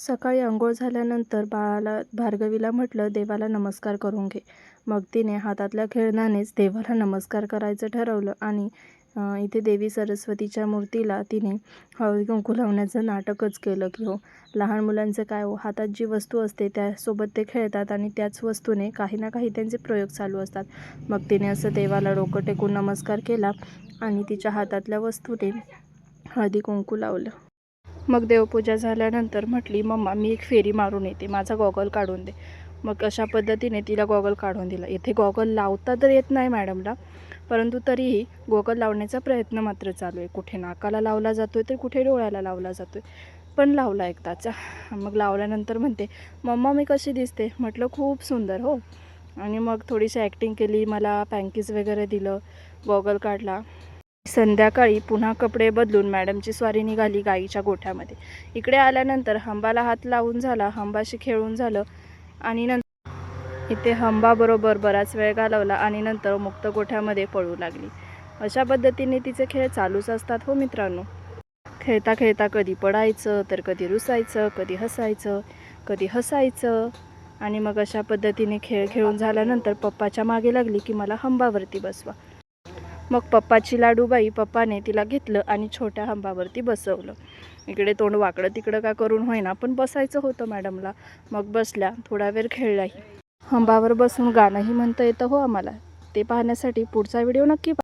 सकाळी आंघोळ झाल्यानंतर बाळाला भार्गवीला म्हटलं देवाला नमस्कार करून घे. मग तिने हातातल्या खेळण्यानेच देवाला नमस्कार करायचं ठरवलं आणि इथे देवी सरस्वतीच्या मूर्तीला तिने हळदी कुंकू लावण्याचं नाटकच केलं की हो लहान मुलांचं काय हो हातात जी वस्तू असते त्यासोबत ते खेळतात आणि त्याच वस्तूने काही ना काही त्यांचे प्रयोग चालू असतात. मग तिने असं देवाला डोकं टेकून नमस्कार केला आणि तिच्या हातातल्या वस्तूने हळदी कुंकू लावलं. मग देवपूजा झाल्यानंतर म्हटली मम्मा मी एक फेरी मारून येते. माझा गॉगल काढून दे. मग अशा पद्धतीने तिला गॉगल काढून दिला. इथे गॉगल लावता तर येत नाही मॅडमला परंतु तरीही गॉगल लावण्याचा प्रयत्न मात्र चालू आहे. कुठे नाकाला लावला जातो आहे तर कुठे डोळ्याला लावला जातो आहे पण लावला एकदाचा. मग लावल्यानंतर म्हणते मम्मा मी कशी दिसते? म्हटलं खूप सुंदर हो. आणि मग थोडीशी ॲक्टिंग केली मला पँकीज वगैरे दिलं गॉगल काढला. संध्याकाळी पुन्हा कपडे बदलून मॅडमची स्वारी निघाली गाईच्या गोठ्यामध्ये. इकडे आल्यानंतर हंबाला हात लावून झाला हंबाशी खेळून झालं आणि नंतर इथे हंबाबरोबर बराच वेळ घालवला आणि नंतर मुक्त गोठ्यामध्ये पळू लागली. अशा पद्धतीने तिचे खेळ चालूच असतात हो मित्रांनो. खेळता खेळता कधी पडायचं तर कधी रुसायचं कधी हसायचं कधी हसायचं आणि मग अशा पद्धतीने खेळ खेळून झाल्यानंतर पप्पाच्या मागे लागली की मला हंबावरती बसवा. मग पप्पाची लाडूबाई पप्पाने तिला घेतलं आणि छोट्या हंबावरती बसवलं. इकडे तोंड वाकडं तिकडं का करून होईना पण बसायचं होतं मॅडमला. मग बसल्या थोडा वेळ खेळलाही. हंबावर बसून गाणंही म्हणता येतं हो आम्हाला. ते पाहण्यासाठी पुढचा व्हिडिओ नक्की